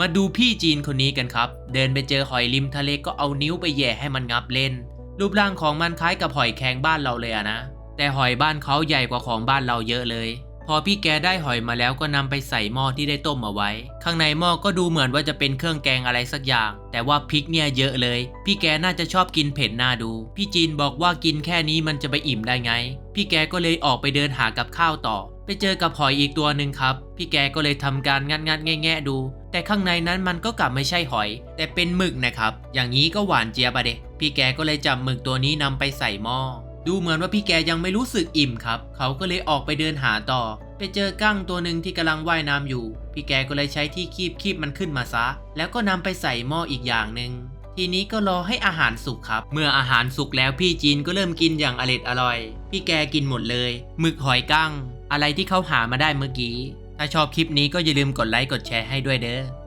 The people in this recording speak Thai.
มาดูพี่จีนคนนี้กันครับ เดินไปเจอหอยริมทะเลก็เอานิ้วไปแย่ให้มันงับเล่น รูปร่างของมันคล้ายกับหอยแครงบ้านเราเลยอะนะ แต่หอยบ้านเขาใหญ่กว่าของบ้านเราเยอะเลย พอพี่แกได้หอยมาแล้วก็นำไปใส่หม้อที่ได้ต้มเอาไว้ ข้างในหม้อก็ดูเหมือนว่าจะเป็นเครื่องแกงอะไรสักอย่าง แต่ว่าพริกเนี่ยเยอะเลย พี่แกน่าจะชอบกินเผ็ดน่าดู พี่จีนบอกว่ากินแค่นี้มันจะไปอิ่มได้ไง พี่แกก็เลยออกไปเดินหากับข้าวต่อ ไปเจอกับหอยอีกตัวหนึ่งครับ พี่แกก็เลยทำการงัดงัดๆแงะๆดู แต่ข้างในนั้นมันก็กลับไม่ใช่หอย แต่เป็นหมึกนะครับ อย่างนี้ก็หวานเจี๊ยบอะเดะพี่แกก็เลยจับหมึกตัวนี้นำไปใส่หม้อ ดูเหมือนว่าพี่แกยังไม่รู้สึกอิ่มครับ เขาก็เลยออกไปเดินหาต่อ ไปเจอกั้งตัวหนึ่งที่กำลังว่ายน้ำอยู่ พี่แกก็เลยใช้ที่คีบคีบมันขึ้นมาซะ แล้วก็นำไปใส่หม้ออีกอย่างหนึ่งทีนี้ก็รอให้อาหารสุกครับ เมื่ออาหารสุกแล้วพี่จีนก็เริ่มกินอย่างอร็ดอร่อย พี่แกกินหมดเลยหมึกหอยกั้ง อะไรที่เขาหามาได้เมื่อกี้ ถ้าชอบคลิปนี้ก็อย่าลืมกดไลค์กดแชร์ให้ด้วยเด้อ